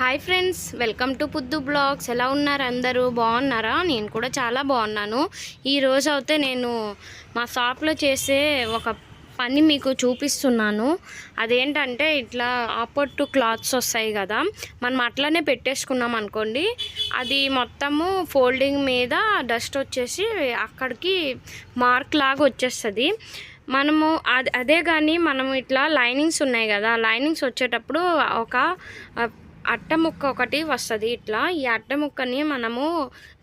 Hi friends welcome to Puddu blogs ఎలా ఉన్నారు అందరూ? బాగున్నారా? నేను కూడా చాలా బాగున్నాను. ఈరోజు అయితే నేను మా షాప్లో చేసే ఒక పని మీకు చూపిస్తున్నాను. అదేంటంటే ఇట్లా ఆపొట్టు క్లాత్స్ వస్తాయి కదా. మనం అట్లనే పెట్టేసుకున్నాం అనుకోండి. అది మొత్తము ఫోల్డింగ్ మీద డస్ట్ వచ్చేసి అక్కడికి మార్క్ లాగా వచ్చేస్తుంది. మనము అదే కానీ మనము ఇట్లా లైనింగ్స్ ఉన్నాయి కదా. లైనింగ్స్ వచ్చేటప్పుడు ఒక అట్ట ముక్క ఒకటి వస్తుంది ఇట్లా. ఈ అట్ట ముక్కని మనము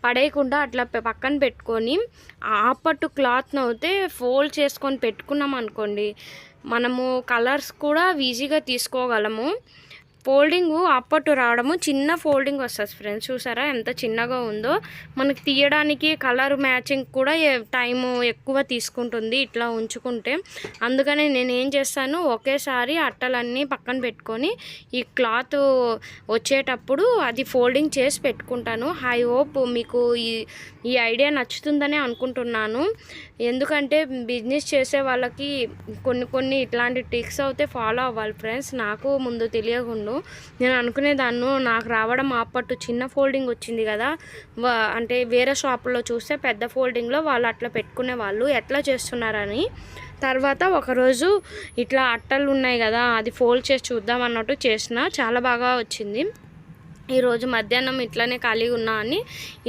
పడేయకుండా అట్లా పక్కన పెట్టుకొని ఆ ఆపట్టు క్లాత్ను అయితే ఫోల్డ్ చేసుకొని పెట్టుకున్నాం అనుకోండి మనము కలర్స్ కూడా ఈజీగా తీసుకోగలము. ఫోల్డింగ్ అప్పట్టు రావడము చిన్న ఫోల్డింగ్ వస్తుంది ఫ్రెండ్స్ చూసారా ఎంత చిన్నగా ఉందో? మనకి తీయడానికి కలర్ మ్యాచింగ్ కూడా టైం ఎక్కువ తీసుకుంటుంది ఇట్లా ఉంచుకుంటే. అందుకని నేను ఏం చేస్తాను ఒకేసారి అట్టలన్నీ పక్కన పెట్టుకొని ఈ క్లాత్ వచ్చేటప్పుడు అది ఫోల్డింగ్ చేసి పెట్టుకుంటాను. ఐ హోప్ మీకు ఈ ఈ ఐడియా నచ్చుతుందని అనుకుంటున్నాను. ఎందుకంటే బిజినెస్ చేసే వాళ్ళకి కొన్ని కొన్ని ఇట్లాంటి ట్రిక్స్ అయితే ఫాలో అవ్వాలి ఫ్రెండ్స్ నాకు ముందు తెలియకుండా నేను అనుకునేదాన్ని నాకు రావడం ఆపట్టు చిన్న ఫోల్డింగ్ వచ్చింది కదా. అంటే వేరే షాపుల్లో చూస్తే పెద్ద ఫోల్డింగ్లో వాళ్ళు అట్లా పెట్టుకునే వాళ్ళు ఎట్లా చేస్తున్నారని. తర్వాత ఒకరోజు ఇట్లా అట్టలు ఉన్నాయి కదా అది ఫోల్డ్ చేసి చూద్దాం అన్నట్టు చేసిన చాలా బాగా వచ్చింది. ఈరోజు మధ్యాహ్నం ఇట్లానే ఖాళీగా ఉన్నా అని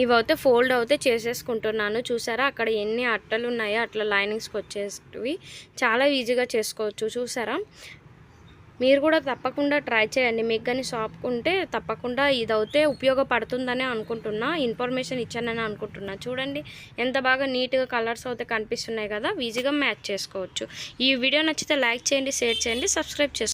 ఇవి అయితే ఫోల్డ్ అయితే చేసేసుకుంటున్నాను. చూసారా? అక్కడ ఎన్ని అట్టలు ఉన్నాయో అట్లా లైనింగ్స్కి వచ్చేటివి. చాలా ఈజీగా చేసుకోవచ్చు. చూసారా? మీరు కూడా తప్పకుండా ట్రై చేయండి. మీకు కానీ షాప్ ఉంటే తప్పకుండా ఇది అయితే ఉపయోగపడుతుందని అనుకుంటున్నా. ఇన్ఫర్మేషన్ ఇచ్చానని అనుకుంటున్నా. చూడండి ఎంత బాగా నీట్గా కలర్స్ అయితే కనిపిస్తున్నాయి కదా ఈజీగా మ్యాచ్ చేసుకోవచ్చు. ఈ వీడియో నచ్చితే లైక్ చేయండి షేర్ చేయండి సబ్స్క్రైబ్ చేసుకోండి.